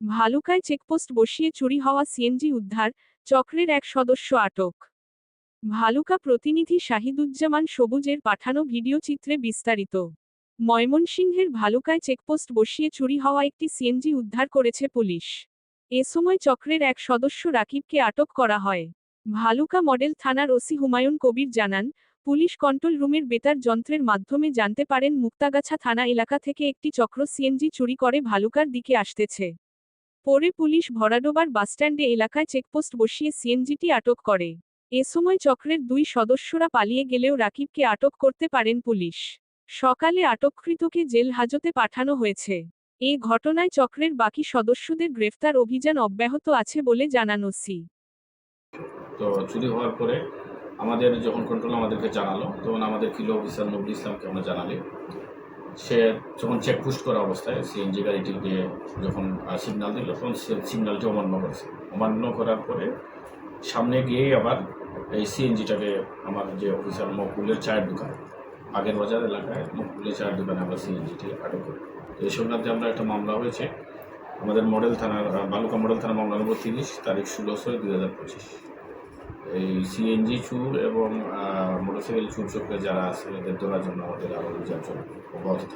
ভালুকায় checkpost বসিয়ে চুরি হওয়া সিএনজি উদ্ধার, চক্রের এক সদস্য আটক। ভালুকা প্রতিনিধি শাহিদুজ্জামান সবুজের পাঠানো ভিডিও চিত্রে বিস্তারিত। ময়মনসিংহের ভালুকায় চেকপোস্ট বসিয়ে চুরি হওয়া একটি সিএনজি উদ্ধার করেছে পুলিশ। এ সময় চক্রের এক সদস্য রাকিবকে আটক করা হয়। ভালুকা মডেল থানার ওসি হুমায়ুন কবির জানান, পুলিশ কন্ট্রোল রুমের বেতার যন্ত্রের মাধ্যমে জানতে পারেন মুক্তাগাছা থানা এলাকা থেকে একটি চক্র সিএনজি চুরি করে ভালুকার দিকে আসতেছে। পরে পুলিশ ভরাডোবার বাসস্ট্যান্ডে এলাকায় চেকপোস্ট বসিয়ে সিএনজিটি আটক করে। এ সময় চক্রের দুই সদস্যরা পালিয়ে গেলেও রাকিবকে আটক করতে পারেন পুলিশ। সকালে আটককৃতকে জেল হাজতে পাঠানো হয়েছে। এ ঘটনায় চক্রের বাকি সদস্যদের গ্রেফতার অভিযান অব্যাহত আছে বলে জানান ওসি। তো চুরি হওয়ার পরে আমাদের যখন কন্ট্রোল আমাদেরকে জানালো, তখন আমাদের কিলো অফিসার নবুল ইসলামকে আমরা জানালি। সে যখন চেক পুস্ট করা অবস্থায় সিএনজি গাড়িটিকে যখন সিগনাল দিল, তখন সে সিগন্যালটি অমান্য করেছে। অমান্য করার পরে সামনে গিয়েই আবার এই সিএনজিটাকে আমার যে অফিসার মকবুলের চায়ের দোকান, আগের বাজার এলাকায় মকবুলের চায়ের দোকানে আমরা সিএনজিটি আটক করি। তো এই সংক্রান্তে আমরা একটা মামলা হয়েছে। আমাদের মডেল থানার বালুকা মডেল থানার মামলা নম্বর তিরিশ, তারিখ ষোলো ছয় দুই হাজার পঁচিশ। এই সিএনজি চুর এবং মোটরসাইকেল চুর চক্রে যারা আছে, এদের ধরার জন্য আমাদের আরও অভিযান অব্যাহত